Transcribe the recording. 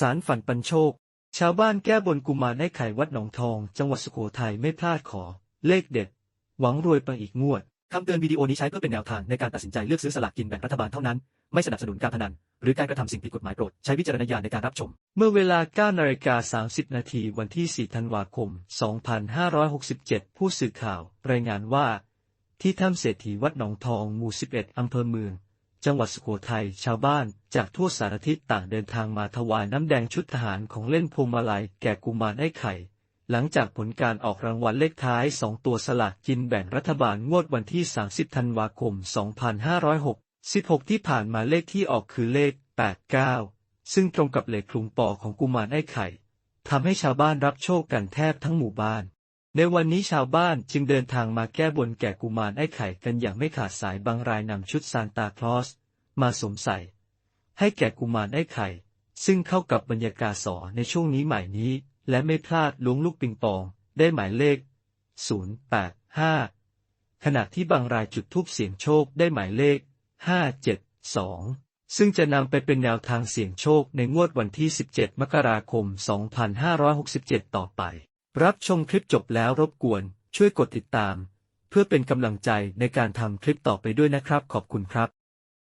สารฝันปันโชค ชาวบ้านแก้บนกุมารไอ้ไข่วัดหนองทอง จังหวัดสุโขทัยไม่พลาดขอ เลขเด็ด หวังรวยไปอีกงวดคำเตือนวิดีโอนี้ใช้เพื่อเป็นแนวทางในการตัดสินใจเลือกซื้อสลากกินแบ่งรัฐบาลเท่านั้น ไม่สนับสนุนการพนัน หรือการกระทำสิ่งผิดกฎหมายโปรด ใช้วิจารณญาณในการรับชม เมื่อเวลา9นาฬิกา30 นาทีวันที่ 4 ธันวาคม 2567 ผู้สื่อข่าว รายงานว่า ที่ถ้ำเศรษฐีวัดหนองทองหมู่ 11 อำเภอเมือง จังหวัดสุโขทัยชาวบ้านจากทั่วสารทิศต่างเดินทางมาถวายน้ำแดงชุดทหารของเล่นพวงมาลัยแก่กุมารไอ้ไข่ หลังจากผลการออกรางวัลเลขท้าย 2 ตัวสลากกินแบ่งรัฐบาลงวดวันที่ 30 ธันวาคม 2566ที่ผ่านมาเลขที่ออกคือเลข 89 ซึ่งตรงกับเลขคลุงปอของกุมารไอ้ไข่ทำให้ชาวบ้านรับโชคกันแทบทั้งหมู่บ้าน ในวันนี้ชาวบ้านจึงเดินทางมาแก้บนแก่กุมารไอ้ไข่กันอย่างไม่ขาดสายบางรายนำชุดซานตาคลอส มาสวมใส่ ให้แก่กุมารไอ้ไข่ ซึ่งเข้ากับบรรยากาศสอในช่วงนี้ใหม่นี้ และไม่พลาดล้วงลูกปิงปอง ได้หมายเลข 085 ขณะที่บางรายจุดทูปเสียงโชคได้หมายเลข 572ซึ่งจะนำไปเป็นแนวทางเสี่ยงโชคในงวดวันที่ 17 มกราคม 2567 ต่อไป รับชมคลิปจบแล้วรบกวน ช่วยกดติดตาม เพื่อเป็นกำลังใจในการทำคลิปต่อไปด้วยนะครับ ขอบคุณครับ